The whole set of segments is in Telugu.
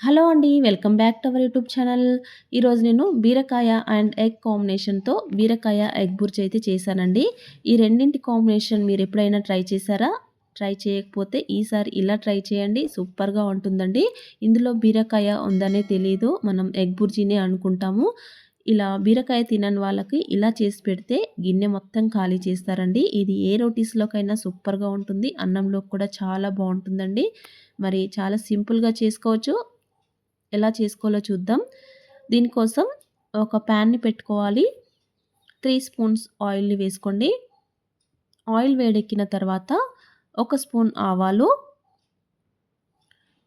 హలో అండి welcome back to our YouTube channel. ఈరోజు నేను బీరకాయ అండ్ ఎగ్ కాంబినేషన్తో బీరకాయ ఎగ్ బుర్జీ అయితే చేశానండి. ఈ రెండింటి కాంబినేషన్ మీరు ఎప్పుడైనా ట్రై చేశారా? ట్రై చేయకపోతే ఈసారి ఇలా ట్రై చేయండి సూపర్గా ఉంటుందండి. ఇందులో బీరకాయ ఉందనే తెలియదు మనం ఎగ్ బుర్జీనే అనుకుంటాము. ఇలా బీరకాయ తినని వాళ్ళకి ఇలా చేసి పెడితే గిన్నె మొత్తం ఖాళీ చేస్తారండి. ఇది ఏ రోటీస్లోకైనా సూపర్గా ఉంటుంది అన్నంలో కూడా చాలా బాగుంటుందండి. మరి చాలా సింపుల్గా చేసుకోవచ్చు. ఎలా చేసుకోవాలో చూద్దాం. దీనికోసం ఒక ప్యాన్ని పెట్టుకోవాలి. త్రీ స్పూన్స్ ఆయిల్ని వేసుకోండి. ఆయిల్ వేడెక్కిన తర్వాత ఒక స్పూన్ ఆవాలు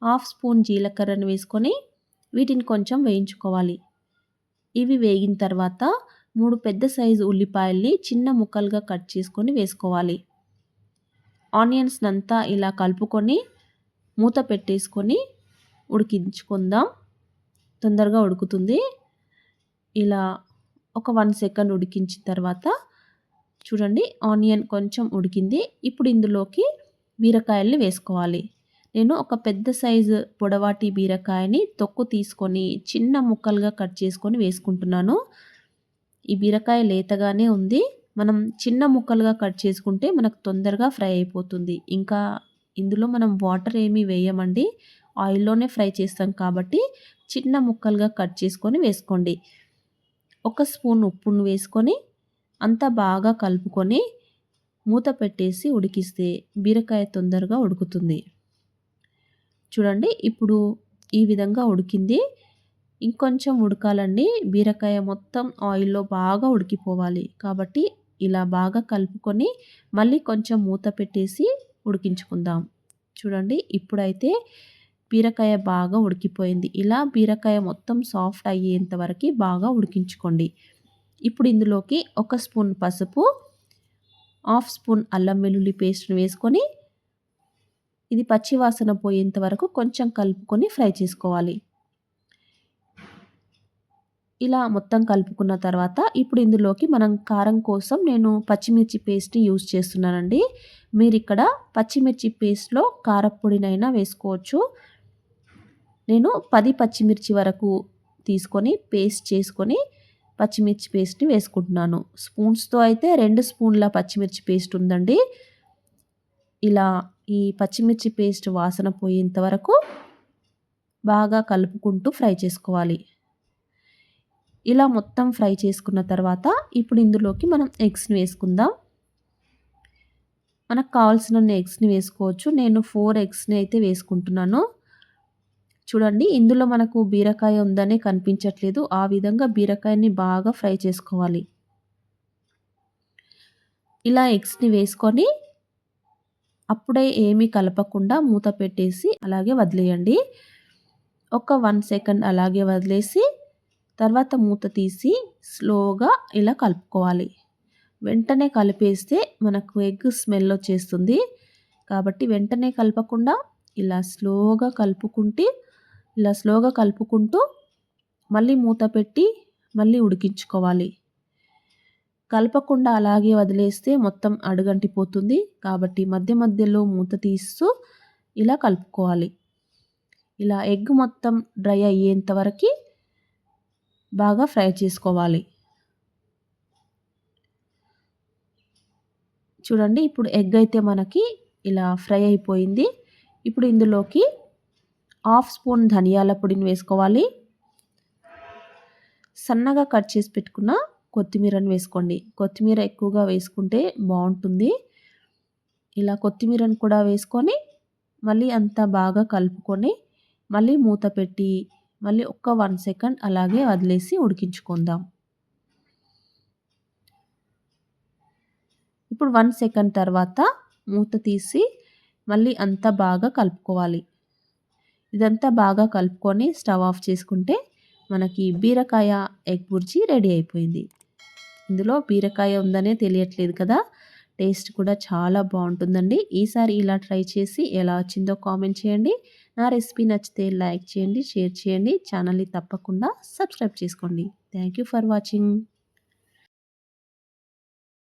హాఫ్ స్పూన్ జీలకర్రను వేసుకొని వీటిని కొంచెం వేయించుకోవాలి. ఇవి వేగిన తర్వాత మూడు పెద్ద సైజు ఉల్లిపాయల్ని చిన్న ముక్కలుగా కట్ చేసుకొని వేసుకోవాలి. ఆనియన్స్ అంతా ఇలా కలుపుకొని మూత పెట్టేసుకొని ఉడికించుకుందాం. తొందరగా ఉడుకుతుంది. ఇలా ఒక వన్ సెకండ్ ఉడికించిన తర్వాత చూడండి ఆనియన్ కొంచెం ఉడికింది. ఇప్పుడు ఇందులోకి బీరకాయల్ని వేసుకోవాలి. నేను ఒక పెద్ద సైజు పొడవాటి బీరకాయని తొక్కు తీసుకొని చిన్న ముక్కలుగా కట్ చేసుకొని వేసుకుంటున్నాను. ఈ బీరకాయ లేతగానే ఉంది. మనం చిన్న ముక్కలుగా కట్ చేసుకుంటే మనకు తొందరగా ఫ్రై అయిపోతుంది. ఇంకా ఇందులో మనం వాటర్ ఏమీ వేయమండి. ఆయిల్లోనే ఫ్రై చేస్తాం కాబట్టి చిన్న ముక్కలుగా కట్ చేసుకొని వేసుకోండి. ఒక స్పూన్ ఉప్పును వేసుకొని అంతా బాగా కలుపుకొని మూత పెట్టేసి ఉడికిస్తే బీరకాయ తొందరగా ఉడుకుతుంది. చూడండి ఇప్పుడు ఈ విధంగా ఉడికింది. ఇంకొంచెం ఉడకాలండి. బీరకాయ మొత్తం ఆయిల్లో బాగా ఉడికిపోవాలి కాబట్టి ఇలా బాగా కలుపుకొని మళ్ళీ కొంచెం మూత పెట్టేసి ఉడికించుకుందాం. చూడండి ఇప్పుడైతే బీరకాయ బాగా ఉడికిపోయింది. ఇలా బీరకాయ మొత్తం సాఫ్ట్ అయ్యేంత వరకు బాగా ఉడికించుకోండి. ఇప్పుడు ఇందులోకి ఒక స్పూన్ పసుపు హాఫ్ స్పూన్ అల్లం వెల్లుల్లి పేస్ట్ని వేసుకొని ఇది పచ్చివాసన పోయేంత వరకు కొంచెం కలుపుకొని ఫ్రై చేసుకోవాలి. ఇలా మొత్తం కలుపుకున్న తర్వాత ఇప్పుడు ఇందులోకి మనం కారం కోసం నేను పచ్చిమిర్చి పేస్ట్ని యూజ్ చేస్తున్నానండి. మీరు ఇక్కడ పచ్చిమిర్చి పేస్ట్లో కారపొడినైనా వేసుకోవచ్చు. నేను పది పచ్చిమిర్చి వరకు తీసుకొని పేస్ట్ చేసుకొని పచ్చిమిర్చి పేస్ట్ని వేసుకుంటున్నాను. స్పూన్స్తో అయితే రెండు స్పూన్ల పచ్చిమిర్చి పేస్ట్ ఉందండి. ఇలా ఈ పచ్చిమిర్చి పేస్ట్ వాసన పోయేంత వరకు బాగా కలుపుకుంటూ ఫ్రై చేసుకోవాలి. ఇలా మొత్తం ఫ్రై చేసుకున్న తర్వాత ఇప్పుడు ఇందులోకి మనం ఎగ్స్ని వేసుకుందాం. మనకు కావాల్సిన ఎగ్స్ని వేసుకోవచ్చు. నేను ఫోర్ ఎగ్స్ని అయితే వేసుకుంటున్నాను. చూడండి ఇందులో మనకు బీరకాయ ఉందనే కనిపించట్లేదు. ఆ విధంగా బీరకాయని బాగా ఫ్రై చేసుకోవాలి. ఇలా ఎగ్స్ని వేసుకొని అప్పుడే ఏమీ కలపకుండా మూత పెట్టేసి అలాగే వదిలేయండి. ఒక వన్ సెకండ్ అలాగే వదిలేసి తర్వాత మూత తీసి స్లోగా ఇలా కలుపుకోవాలి. వెంటనే కలిపేస్తే మనకు ఎగ్ స్మెల్ వచ్చేస్తుంది. కాబట్టి వెంటనే కలపకుండా ఇలా స్లోగా కలుపుకుంటే ఇలా స్లోగా కలుపుకుంటూ మళ్ళీ మూత పెట్టి మళ్ళీ ఉడికించుకోవాలి. కలపకుండా అలాగే వదిలేస్తే మొత్తం అడుగంటిపోతుంది. కాబట్టి మధ్య మధ్యలో మూత తీస్తూ ఇలా కలుపుకోవాలి. ఇలా ఎగ్ మొత్తం డ్రై అయ్యేంత వరకు బాగా ఫ్రై చేసుకోవాలి. చూడండి ఇప్పుడు ఎగ్ అయితే మనకి ఇలా ఫ్రై అయిపోయింది. ఇప్పుడు ఇందులోకి హాఫ్ స్పూన్ ధనియాల పొడిని వేసుకోవాలి. సన్నగా కట్ చేసి పెట్టుకున్న కొత్తిమీరని వేసుకోండి. కొత్తిమీర ఎక్కువగా వేసుకుంటే బాగుంటుంది. ఇలా కొత్తిమీరని కూడా వేసుకొని మళ్ళీ అంతా బాగా కలుపుకొని మళ్ళీ మూత పెట్టి మళ్ళీ ఒక్క వన్ సెకండ్ అలాగే వదిలేసి ఉడికించుకుందాం. ఇప్పుడు వన్ సెకండ్ తర్వాత మూత తీసి మళ్ళీ అంతా బాగా కలుపుకోవాలి. ఇదంతా బాగా కలుపుకొని స్టవ్ ఆఫ్ చేసుకుంటే మనకి బీరకాయ ఎగ్ బుర్జీ రెడీ అయిపోయింది. ఇందులో బీరకాయ ఉందనే తెలియట్లేదు కదా? టేస్ట్ కూడా చాలా బాగుంటుందండి. ఈసారి ఇలా ట్రై చేసి ఎలా వచ్చిందో కామెంట్ చేయండి. నా రెసిపీ నచ్చితే లైక్ చేయండి షేర్ చేయండి. ఛానల్ని తప్పకుండా సబ్స్క్రైబ్ చేసుకోండి. Thank you for watching.